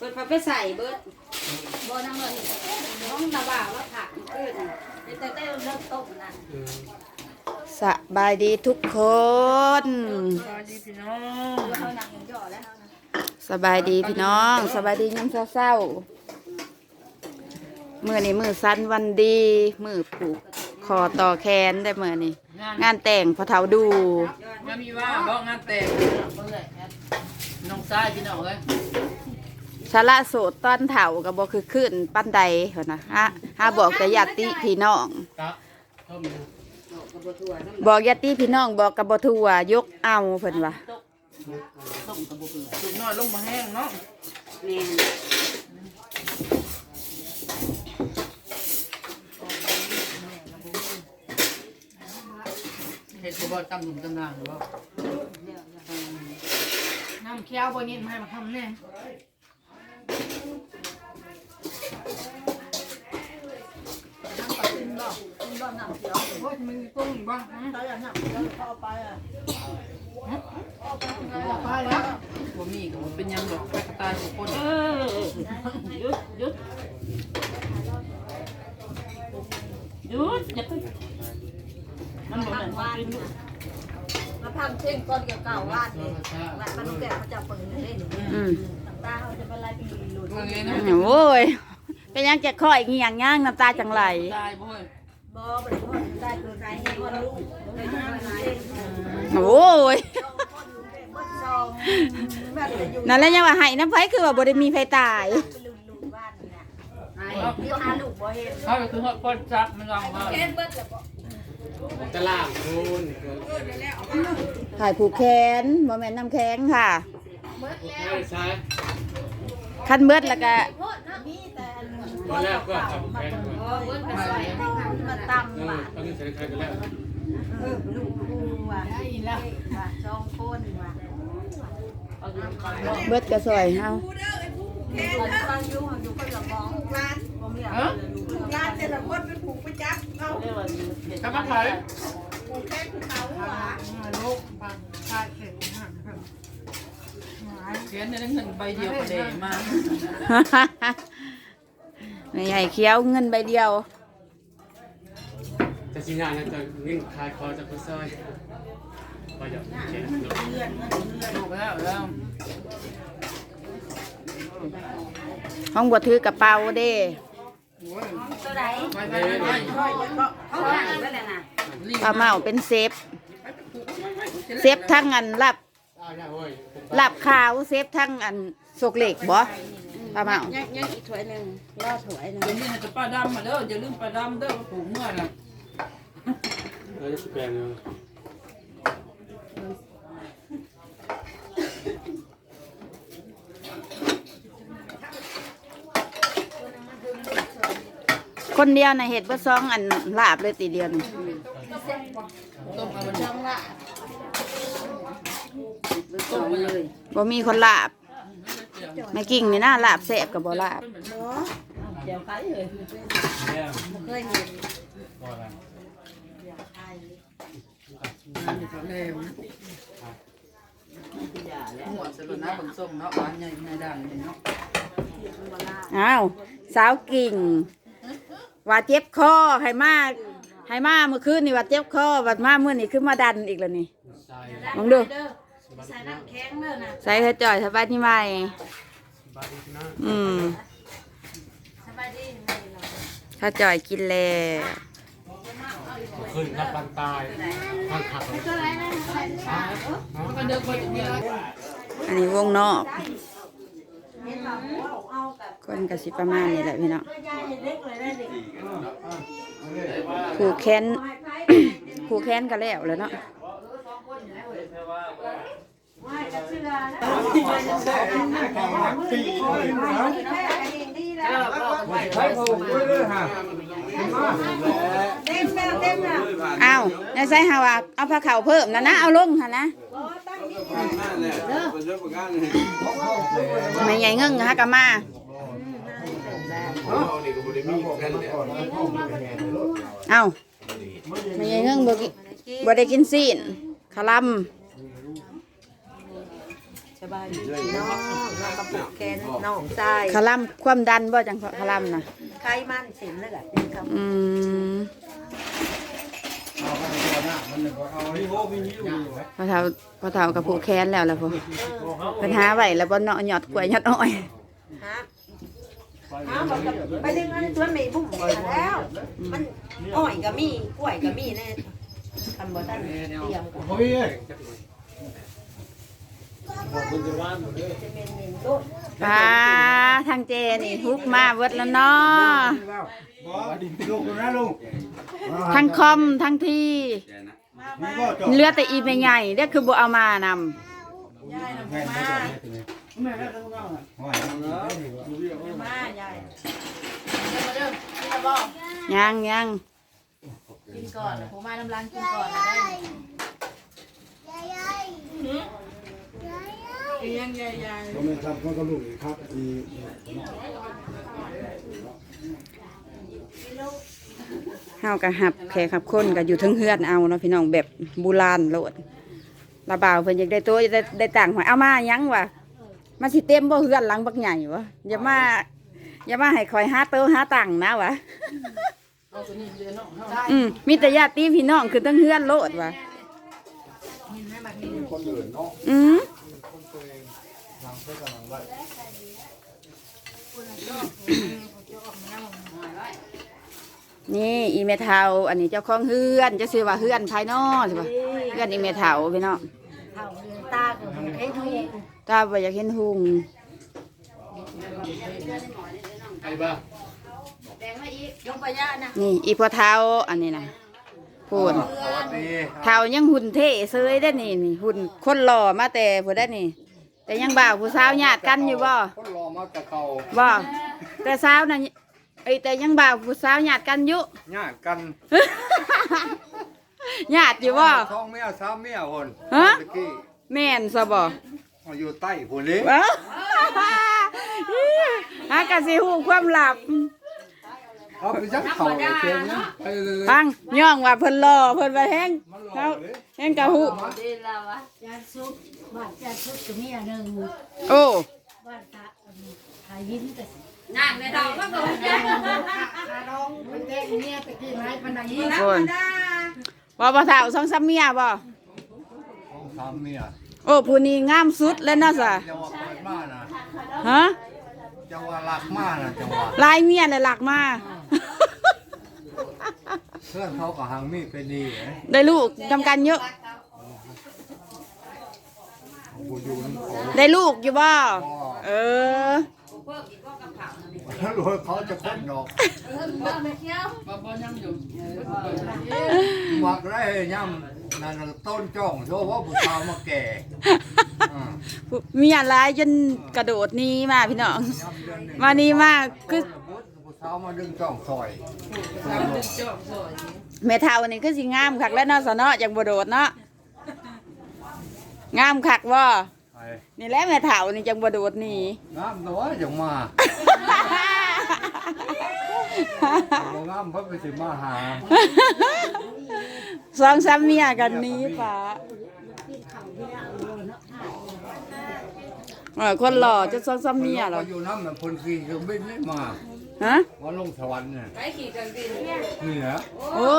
เปิดพาไปใส่เบิดบ่น้ำเงินน้องนาบ่าวแล้วผักขึ้นแต่แต่เริ่มต้มนะสบายดีทุกคนสวัสดีพี่น้องเขานั่งย่อแล้วสบายดีพี่น้อง สบายดียามเศร้าๆมือนี้มือสั้นวันดี มือผูกคอต่อแขนได้มือนี้งานงานแต่งพอเฒ่าดูงานมีว่าบอกงานแต่งน้องชายพี่น้องเลย ชาละโสดต้อนเถากับบ่คือขึ้นปั้นใดเหรอนะฮะฮะบอกแต่ญาติพี่น้อง ครับเข้ามากับบัวถั่วน้ำบอกญาติพี่น้องบอกกับบ่ทัวยกเอาเพิ่นว่าสุดน้อยลงมาแห้งเนาะแม่นเห็ดบ่ตำหนุ่มตำนางหรือว่าน้ำเคี้ยวบ่ยินให้มาทำแน่น้ ขึ้นบ่น้ำเขียวโอ้ยมันมีกุ้งอีกบ้างเขาอยากน้ำเขียวเขาเอาไปอะไปแล้วบ่มีก็บ่เป็นหยังดอกไปกระตายทุกคนเออหยุดหยุดหยุดอย่าไปมันบ่แม่นว่าเป็นลูกมาพันเช่งก้อนเก่าๆวาดนี่วาดมันแก่มาจากปืนเล่นอืมตาเขาจะเป็นลายปีหลุด โอ้ยเป็นหยังจะค่ออีหยังย่างน้ำตาจังไหล ตายบ่เฮ้ย บ่บริโภคได้คือใจให้คนลูกเลยห้ามเช่งโอ้ยบ่ซองแม่จะอยู่นั่นแหล้วยังว่าให้น้ำไผคือว่าบ่ได้มีไผตายถ้าเป็นเขาไปถึงฮอดก้นจักมันลองว่าตลาดนู่นถ่ายผูกแขนบ่แม่นน้ำแข็งค่ะใช่ใช่คันเบิดแล้วก็ ตอนแรกก็ทำแค่นั้นเออเบิดก็ใส่มาตำเออว่าตอนนี้ใช้ใครกันแล้วเออลูกกูว่าได้แล้วว่าสองคนว่าเบิดก็ซอยเฮาลูกฟังอยู่อยู่คนละมองร้านบ่มีอะไรอยู่ร้านแต่ละคนเป็นผูกประจักษ์เอากำลังขายผูกแค่เขาว่าลูกบางชาติเข็ดเขียนในเงินใบเดียวก็ได้มา ไม่ใหญ่เคี้ยวเงินใบเดียว จะสิงานจะนิ่งคายคอจะพุซอยไปเดี๋ยวเช็ดลูกแล้วแล้วห้องบ่ถือกระเป๋าเด้ตัวไหนไปไปไปเขาหาไว้แล้วนะป้าเมาเป็นเซฟ เซฟทั้งอันรับอ้าวเนี่ยโอ้ยรับขาวเซฟทั้งอันโศกเหล็กบ่ ป้าเมายังยังอีกถ้วยนึงรอถ้วยนึงเดี๋ยวนี้จะปลาดำมาเด้ออย่าลืมปลาดำเด้อผูกเมื่อน่ะเราจะแปลงเลยคนเดียวในะเห็ดบ่ซองอันลาบเลยตีเดียวนี่ต้มเอามันจังละต้มมาเลยบ่มีคนลาบ ไม่กิ่งนี่นะลาบแซ่บกับบ่ลาบเดี๋ยวขายเลยเนี่ยเคยเห็นก็อะไรเร็วหัวสลุนน้ำผส้มเนาะบ้านใหญ่ใหญ่ดังเนาะอ้าวสาวกิ่ง ว่าเจ็บคอให้มาให้มาเมื่อคืนนี่ว่าเจ็บคอว่ามามื้อนี้คือมาดันอีกแล้วนี่ใส่มองดูเด้อ ใส่น้ำแข็งเด้อนะใส่ให้จ่อยสบายดีไหมบาดีนะอืมสบายดีไหมเราถ้าจ่อยกินแล้วขึ้นรับปันตายทางขับตัวไหนนะใส่ชามันก็เดินไปอย่างนี้อันนี้วงนอกเห็นเราเอาเอากับคนกสิประมาณนี้แหละพี่น้องตัวยายเล็กเลยได้เด็กผูกแขนผูกแขนก็แล้วแล้วเนาะไม่จะ เอาในใส่หาว่าเอาผ้าขาวเพิ่มนะนะ เอาลงค่ะนะไม่ใหญ่เงิ่งฮะกะมาเอาไม่ใหญ่เงิ่งบ่กิบ่ได้กินซีนคลัม สบายดีเนาะเราก็ปลูกแกนน้องชายคาร่ำความดันบ่จังคาร่ำนะไขมันเต็มเลยแหละเป็นคำอืมพอเท่าพอเท่ากับผู้แค้นแล้วล่ะพ่อปัญหาไหวแล้วบ่เนาะหยอดกล้วยหยอดอ้อยฮะฮะบอกกับไปดึงอันตัวไม่บุ้มมาแล้ว มันอ้อยก็มีกล้วยก็มีแน่ทำบ่ทันเตรียมกันจะเป็นเมนโลดป้าทางเจนี่ฮุกมาเบิดแล้วเนาะทั้งคอมทั้งที่เหลือแต่อีเมใหญ่เด้อคือบ่เอามานำยายน่ะบ่มาอย่ามายายยังยังกินก่อนผมมาน้ำล้างกินก่อนนะได้ ยังยายยายก็ไม่ทำก็ลูกอีกครับอีเฮาก็หับแขกหับคนก็อยู่ทั้งเฮือนเอาเนาะพี่น้องแบบโบราณโลดระบ่าวเพิ่นอยากได้ตัวอยากได้ได้ต่างค์มาเอามายังวะมาสิเต็มบ่เฮือนหลังบักใหญ่วะอย่ามาอย่ามาให้คอยหาเตอหาตังนะวะอืมมีแต่ญาติพี่น้องคือทั้งเฮือนโลดวะอืม หลังเพื่อนกำลังไล่นี่อีเมทาอันนี้เจ้าของเฮือนจะซื้อว่าเฮือนภายนอกใช่ปะเฮือนอีเมทาพี่น้องเท่าเรือนตาก็มันให้ดูถ้าบ่อยากเห็นหุงไอ้บ้ายกไปยะนะนี่อีพอเท้าอันนี้นะพูดสวัสดีเท้ายังหุ่นเท่เซยได้อนี่นี่หุ่นคนหล่อมาแต่ผู้ได้นี่ แต่ยังบ่าวผู้สาวญาติกันอยู่บ่คนรอมาจากเขาบ่แต่สาวน่ะไอยแต่ยังบ่าวผู้สาวญาติกันอยู่ญาติกันญาติอยู่บ่ท้องเมียสามเมียคนฮะตะกี้แม่นซะบ่มาอยู่ใต้ผู้นี้เอ้าฮากะสิฮู้ความลับเอาไปจักเขาไอ้เชียงนะไปเลยฟังย่องว่าเพิ่นหล่อเพิ่นว่าแฮงมันรอเขาเลยแฮงกะฮู้ยาซุป บ้านยาซุปก็มีอันหนึงโอ้บ้านตาขายยิ้มก็นั่งในดอกก็โดนขาดองเป็นแก่เมียไปกินไรปันใดยิ้มคนบ่บ่เฒ่าสองสามเมียบ่ท้องสามเมียโอ้ผู้นี้งามสุดเลยเนาะซะจังหวะเปิดมานะฮะจังหวะหลักมานะจังหวะลายเมียเลยหลักมาเพื่อนเขากับหางมีดไปดีเอ้ยได้ลูกทำกันเยอะ ของกูอยู่นั่นเขาได้ลูกอยู่บ่เออรู้ว่าเขาจะพ้นดอกบ่บ่ยังอยู่หมักไรย่ำนั่นนะต้นจ้องโชว์ว่าผู้สาวมาแก่อ่าเมียหลายจนกระโดดหนี้มาพี่น้อง ย่ำเดือนหนึ่งมานี่มาคือผู้สาวมาดึงจ้องซอยจบสวยแม่เฒ่านี่คือสิงามคักแล้วเนาะสะเนาะจังบ่โดดเนาะ งามคักบ่ไอ้นี่แหละแม่เฒ่านี่จังบ่โดดหนี่น้ำน้อยอย่างมาบ่งามเพิ่นไปสิมาหาสองสามเมียกันหนี้ป้าเออคนหล่อจะสองสามเมียเหรออยู่น้ำมันพลขี่เครื่องบินนี่มาฮะ ว่าลงสวรรค์เนี่ยไอ้ขี่กันบินนี่แหละโอ้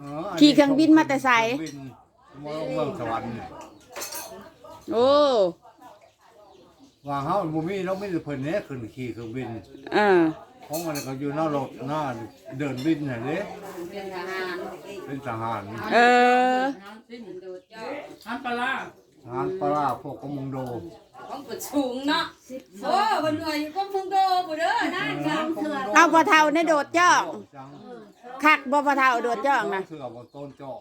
เอออันนี้ขี่เครื่องบินมาแต่ไส เครื่องบินมาลงเมืองสวรรค์เนี่ย โอ้วางเฮาบ่มีเราไม่ได้เพิ่นเนี่ยขึ้นขี่เครื่องบินเออของมันก็อยู่หน้ารถหน้าเดินบินน่ะเด้เป็นทหารเป็นทหารเออน้ำสิ้นโดดจ้าน้ำปลาทหารปลาร้าพวกกำมงโดต้องเปิดสูงเนาะโอ้บนหน่วยก็พุงโตบุเด้อนะจังเอาปลาเทาในโดดจ้องจังคักบ่ปลาเทาโดดจ้องนะเสือบ่ต้นจ้อง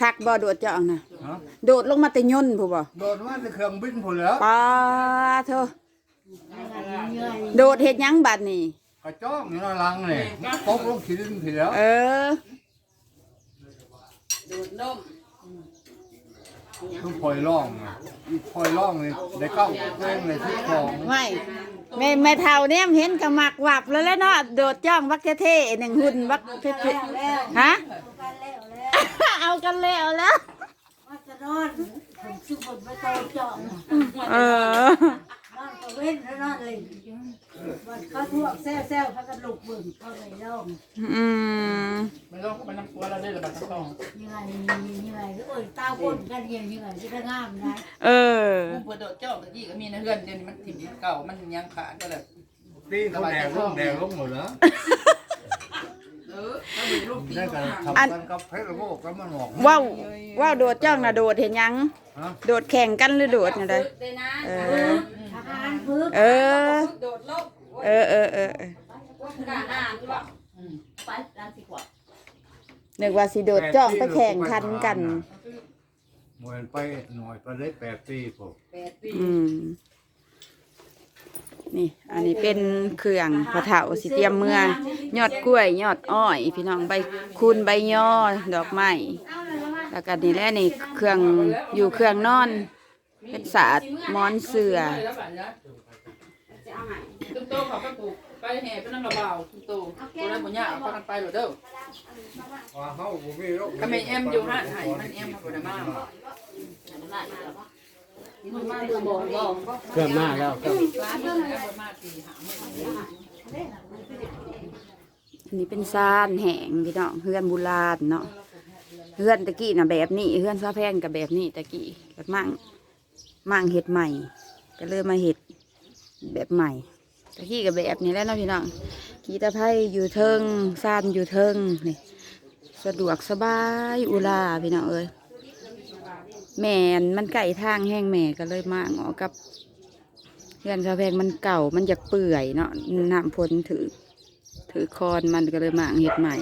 คักบ่โดดจ้องนะฮะโดดลงมาแต่ยนต์ผู้บ่โดดมาในเครื่องบินพุ่นแล้วปลาเธอโดดเฮ็ดหยังบัดนี่กระจ้องอยู่หน้าหลังนี่ตกลงขี้ดินพุ่นแล้วเออ ดูดนมคือพลอยร่องน่ะอีพลอยร่องนี่ได้เข้าเรื่องในที่ของไม่แม่แม่เฒ่าเนี่ยเห็นกะมักวับแล้วแหล้วเนาะโดดจ้องบักเท่ๆหนึ่งหุ่นบักเท่ๆฮะ เอากันแล้วแล้วว่าจะนอนผมชื่อบนไม่โตเจาะเออนอนก็เว้นแล้วนอนเลยเขาทวงแซวๆเขาก็ลุกบึ้งเขาเลยร้องอืมไม่ต้องเข้าไปน้ำกลัวเราได้ระบาดน้ำตองยังไงยังไงโอ้ยตาคนกันยังยังไงที่ก็งามนะเออผู้เปิดโดดเจ้าตะกี้ก็มีในเฮือนเดี๋ยวนี้มันถิ่มดินเก่ามันยังขาดก็เลยตีเขาแดงลงแดงลงหมดแล้ว เออถ้าเป็นลูกตีนั่นก็ก็ห่างทำกันกับเพชรโลกแล้วมันหอกว้าวว้าวโดดจ้องนะโดดเห็นยังฮะโดดแข่งกันหรือโดดอะไรเออทหารพึกเออเออเออเออเออไปร้านสิขวบนึกว่าสิโดดจ้องไปแข่งขันกันเหมือนไปหน่อยไปได้แปดปีผมอืม นี่ อันนี้เป็นเครื่องพระเถาสิเตรียมเมื่อยอดกล้วยยอดอ้อย พี่น้องใบคูณใบย่อดอกไม้แล้วก็นี่แหละนี่เครื่องอยู่เครื่องนอน เป็นศาสตร์มอนเสือตุ้มโตเขาไปปลูกไปแห่ไปนั่งระเบาตุ้มโตตัวนั้นบุญญาเอากันไปหรอเด้อว่าเฮาบ่มีโรคก็ไม่เอ็มอยู่ห้านไห้มันเอ็มมาบ่ได้มา มันมาดูบ่บ่เกิดมาแล้วก็ร้านนี้แล้วบ่มาตีหาไม่อันนี้เป็นซานแห้งพี่น้องเฮือนโบุราณเนาะเฮือนตะกี้นะแบบนี้เฮือนซาแพงกับแบบนี้ตะกี้แบบมั่งมั่งเห็ดใหม่ ก็เลยมาเห็ดแบบใหม่ตะกี้กับแบบนี้แล้วเนาะพี่น้องกีตาไพ่อยู่เทิงซานอยู่เทิงนี่สะดวกสบายอุลาพี่น้องเอ้ย แม่นมันไก่ทางแห้งแม่ก็เลยมาเงาะกับเฮือนซาแพงมันเก่ามันอยากเปื่อยเนาะน้ำพ้นถือ ถือคอนมันก็เลยมาเห็ดใหม่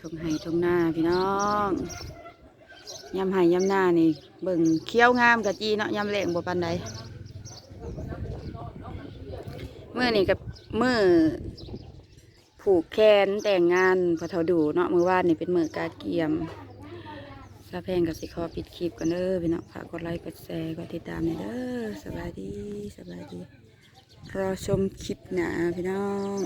ทงไห้ทงหน้าพี่น้องยำไห้ยำหน้านี่เบิ่งเคี้ยวงามกะจีเนาะยำแหลงบ่ปันใดเมื่อนี่กับเมื่อผูกแขนแต่งงานพระเทาดูเนาะมือวานนี่เป็นมือกาเกียม ซาแพงกับสิคอปิดคลิปกันเด้อพี่น้องฝากกดไลค์กดแชร์กดติดตามเด้อสบายดีสบายดี รอชมคลิปหนาพี่น้อง